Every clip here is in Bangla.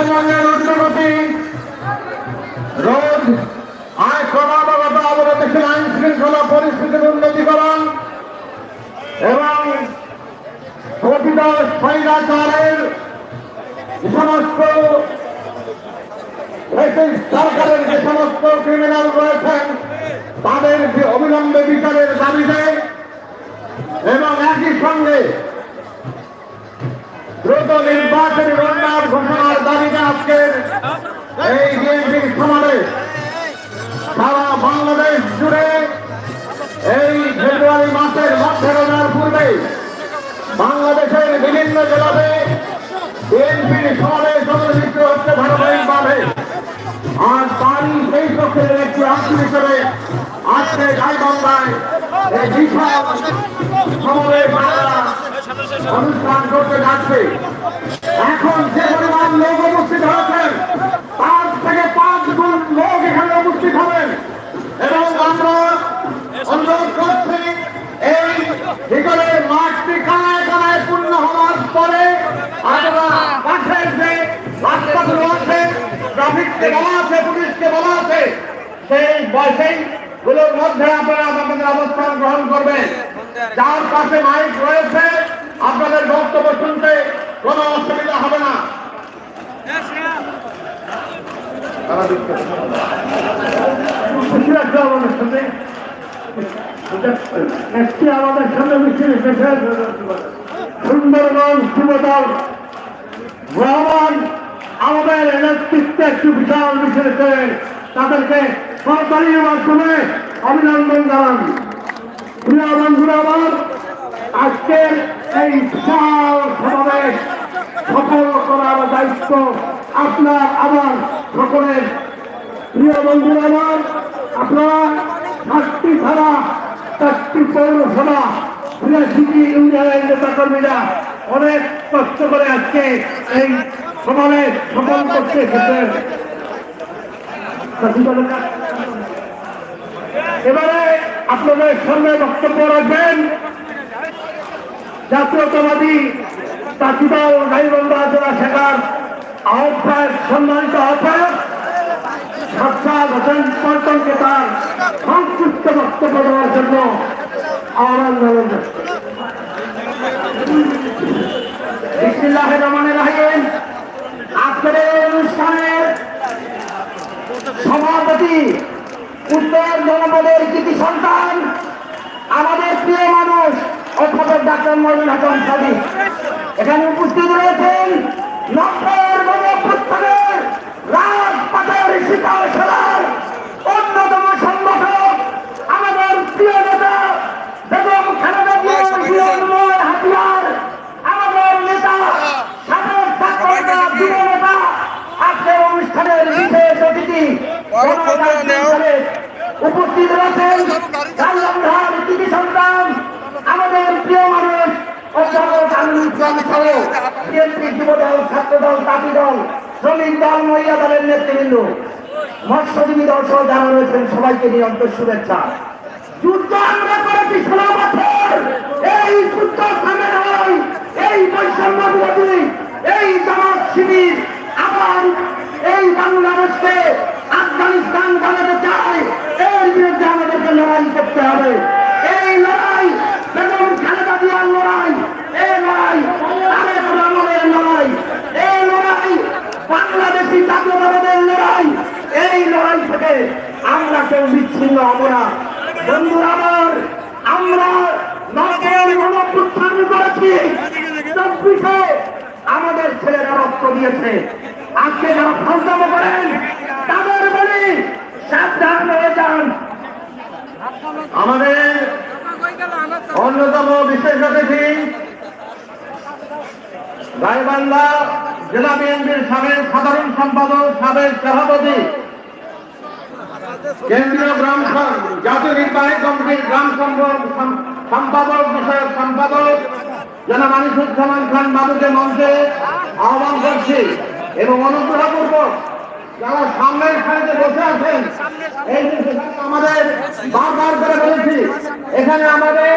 পশ্চিমবঙ্গের উদ্যোগতি রোধ আয় ক্রমাগত অবগতিশীল আইন শৃঙ্খলা পরিস্থিতির উন্নতিকরণ এবং প্রকৃত স্বৈরাচারের সমস্ত সরকারের যে সমস্ত ক্রিমিনাল রয়েছেন তাদের যে অবিলম্বে বিচারের দাবিতে এবং একই সঙ্গে দ্রুত নির্বাচনী রোডম্যাপ ঘোষণার দাবিতে আজকের এই বিএনপির সমাবেশ সারা বাংলাদেশ জুড়ে এই ফেব্রুয়ারি মাসের মধ্যে রোজার পূর্বে বাংলাদেশের বিভিন্ন জেলাতে বিএনপির সমাবেশ অনুষ্ঠিত হচ্ছে ধারাবাহিকভাবে। আর তারই সেই পক্ষের একটি অংশ হিসেবে আজকে গাইবান্ধায় এই বিশাল সমাবেশ অনুষ্ঠান করতে যাচ্ছে এখন যে পরিমাণ লোক উপস্থিত হয়েছেন পাঁচ থেকে পাঁচ গুণ লোক এখানে উপস্থিত হবেন এবং আমরা অনুরোধ করছি এই ভিতরের মাঠটি কানায় কানায় পূর্ণ হওয়ার পরে আপনারা পাশের যে রাস্তাগুলো আছে ট্রাফিককে বলা আছে, পুলিশকে বলা আছে, সেই সেই গুলোর মধ্যে আপনারা আপনাদের অবস্থান গ্রহণ করবেন। যার পাশে মাইক রয়েছে, আপনাদের বক্তব্য শুনতে কোনো অসুবিধা হবে না। একটি আমাদের আমাদের নেতৃত্বে একটি বিশাল এসেছে তাদেরকে সরকারি মাধ্যমে অভিনন্দন জানান। প্রিয় বন্ধুরা আমার, আজকের এই বিশাল সমাবেশ সফল করার দায়িত্ব আপনার, আমার সকলের। প্রিয় বন্ধুরা আমার, আপনারা সাতটি থানা চারটি পৌরসভা সিটি ইউনিয়নের নেতা কর্মীরা অনেক কষ্ট করে আজকে এই সমাবেশ সফল করতে এসেছেন এবারে আপনাদের সামনে বক্তব্য রাখবেন। জাতীয়তাবাদী চাষিদল গাইবন্ধা জেলা শাখার আহ্বায়ক সম্মানিত আহ্বায়ক সাক্ষাৎ হোসেন পল্টনকে তার সংক্ষিপ্ত বক্তব্য দেওয়ার জন্য আহ্বান জানান বিসমিল্লাহ রহমানের রাহিম আজকের এই অনুষ্ঠানের সভাপতি উত্তর জনপদের কৃতি সন্তান আমাদের প্রিয় মানুষ অধ্যাপক ডাক্তার মজুর হাসান সাদি এখানে উপস্থিত রয়েছেন গণপুত্রের অন্যতম সংগঠক আমাদের প্রিয় নেতা বেগম খালেদা জিয়ার হাতিয়ার আমাদের নেতা সাবেক ছাত্রনেতা প্রিয় নেতা আজকের অনুষ্ঠানের বিশেষ অতিথি উপস্থিত রয়েছেন। সন্তান আমাদের প্রিয় ছাত্রদল তাঁতি দল শ্রমিক দল, মহিলা দলের নেতৃবৃন্দ, মৎস্যজীবী দল সহ রয়েছেন, সবাইকে নিরন্তর শুভেচ্ছা। যুদ্ধ আমরা করেছি ষোলো বছর। এই যুদ্ধ থামে এই বৈষম্য বিরোধী, এই জামাত শিবির আবার এই বাংলাদেশকে আফগানিস্তান বানাতে চায়। এর বিরুদ্ধে আমাদেরকে লড়াই করতে হবে এই লড়াই বেগম খালেদা জিয়ার লড়াই এই লড়াই তারেক রহমানের লড়াই এই লড়াই বাংলাদেশি জাতীয়তাবাদের লড়াই এই লড়াই আমরা কেউ বিচ্ছিন্ন হব না। বন্ধুরা আমার, আমরা আমাদের ছেলেরা রক্ত দিয়েছে। আজকে যারা ফাঁসামো করেন, তাদের বলি সাবধান হয়ে যান। আমাদের অন্যতম বিশেষ অতিথি, গাইবান্ধা জেলা বিএনপির সাবেক সাধারণ সম্পাদক, সাবেক সভাপতি কেন্দ্রীয় গ্রাম জাতীয় নির্বাহী কমিটির গ্রাম সম্পাদক বিষয়ক সম্পাদক জনাব আনিসুজ্জামান খান বাবুকে মঞ্চে আহ্বান করছি এবং অনুগ্রহপূর্বক যারা সামনের সারিতে বসে আছেন এই আমাদের বারবার করে বলেছি এখানে আমাদের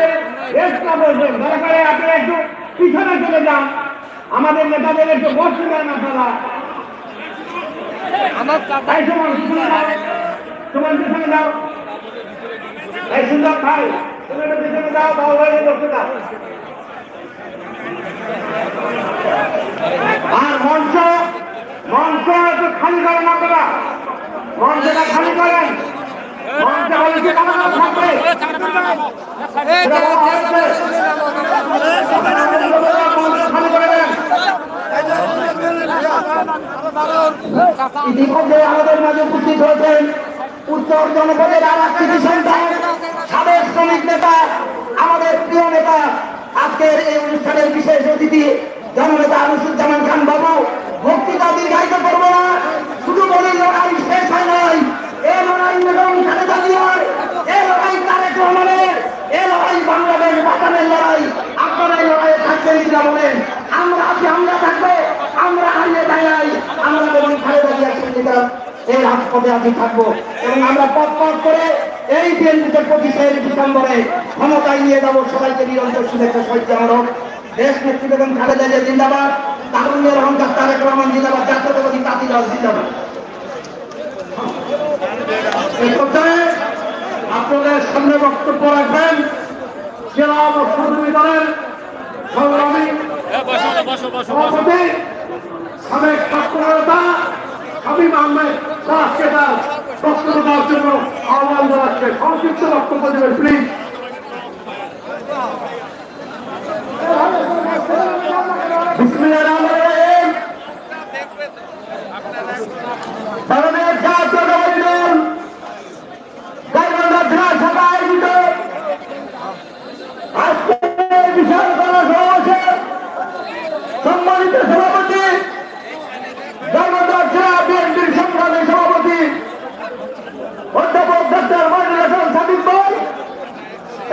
এক্সট্রা বসবেন। দয়া করে আপনি একটু পিছনে চলে যান। আমাদের নেতাদের একটু বসতে দেন আপনারা। আমার সুমন পিছনে দাও এই সুন্দর ভাই তুমি একটু পিছনে দাও বাবু ভাই বসে দাও আর মঞ্চ মঞ্চ একটু খালি করেন আপনারা মঞ্চটা খালি করেন এটা ইতিমধ্যে আমাদের মাঝে উপস্থিত হয়েছেন উত্তর জনপদের আর এক কৃষি সন্তান সাবেক শ্রমিক নেতা, আমাদের প্রিয় নেতা, আজকের এই অনুষ্ঠানের বিশেষ অতিথি জননেতা আনিসুজ্জামান খান বাবু। বক্তৃতা দীর্ঘায়িত করব না, শুধু বলি লড়াই শেষ হয় নাই। এ লড়াই বেগম খালেদা জিয়ার এ লড়াই তারেক রহমানের, এ লড়াই বাংলাদেশ বাঁচানোর লড়াই। আপনারা এই লড়াইয়ে থাকবেন কিনা বলেন? আমরা আছি, আমরা থাকব, আমরা হারিয়ে নাই। আমরা এবং খালেদা জিয়ার সঙ্গীতা এই রাজপথে আছি থাকব এবং আমরা পথ পথ করে এই বিএনপিতে পঁচিশে ডিসেম্বরে ক্ষমতায় নিয়ে যাব। সবাইকে নিরন্তর শুভেচ্ছা সহিত জানানো দেশ নেত্রী বেগম খালেদা জিয়া জিন্দাবাদ। তারুণ্যের অহংকার তারেক রহমান জিন্দাবাদ। জাতীয়তাবাদী পার্টি দল জিন্দাবাদ। এই পর্যায়ে আপনাদের সামনে বক্তব্য রাখবেন জেলা মৎস্যজীবী দলের সংগ্রামী সভাপতি সাবেক ছাত্রনেতা হাবিব আহমেদ। শাহকে তার বক্তব্য দেওয়ার জন্য আহ্বান জানাচ্ছে। সংক্ষিপ্ত বক্তব্য দেবেন প্লিজ রহমানির রহিম ভারতের জাতীয়তাবাদী দল গাইবান্ধা বিধানসভা আয়োজিত আজকে বিশাল সমাবেশে সম্মানিত সভাপতি গাইবান্ধা জেলা বিএনপির সংগ্রামী সভাপতি অধ্যাপক ডক্টর মহিনুল হাসান সাদিক ভাই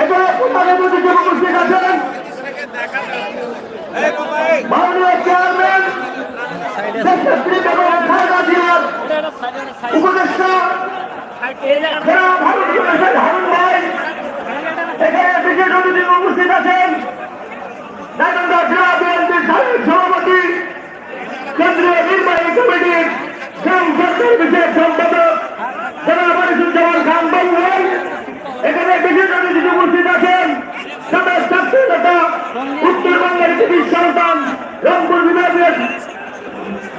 এখানে প্রধান অতিথি উপস্থিত আছেন মাননীয় চেয়ারম্যান দেশনেত্রী বেগম খালেদা জিয়ার উপদেষ্টা যারা ভারত করেছেন হারুন ভাই এখানে বিশেষ অতিথি উপস্থিত আছেন নারায়ণগঞ্জ জেলা বিএনপির সাবেক সভাপতি কেন্দ্রীয় নির্বাহী কমিটির সরকার বিশেষ সম্পাদক জেলা মনিসুজ্জামান খান বাবু ভাই এখানে বিশেষ অতিথি উপস্থিত আছেন সাবেক ছাত্র নেতা উত্তরবঙ্গের কৃষি সন্তান রংপুর বিভাগের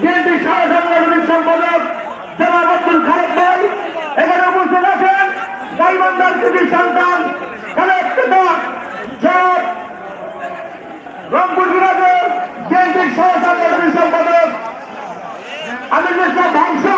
বিএনপি সারা সাংগঠনিক সম্পাদক জনাব আব্দুল খালেদ ভাই এখানে উপস্থিত আছেন কৃষি সন্তান রংপুর বিভাগের বিএনপির সাংগঠনিক সম্পাদক আমি ইসলাম ধ্বংস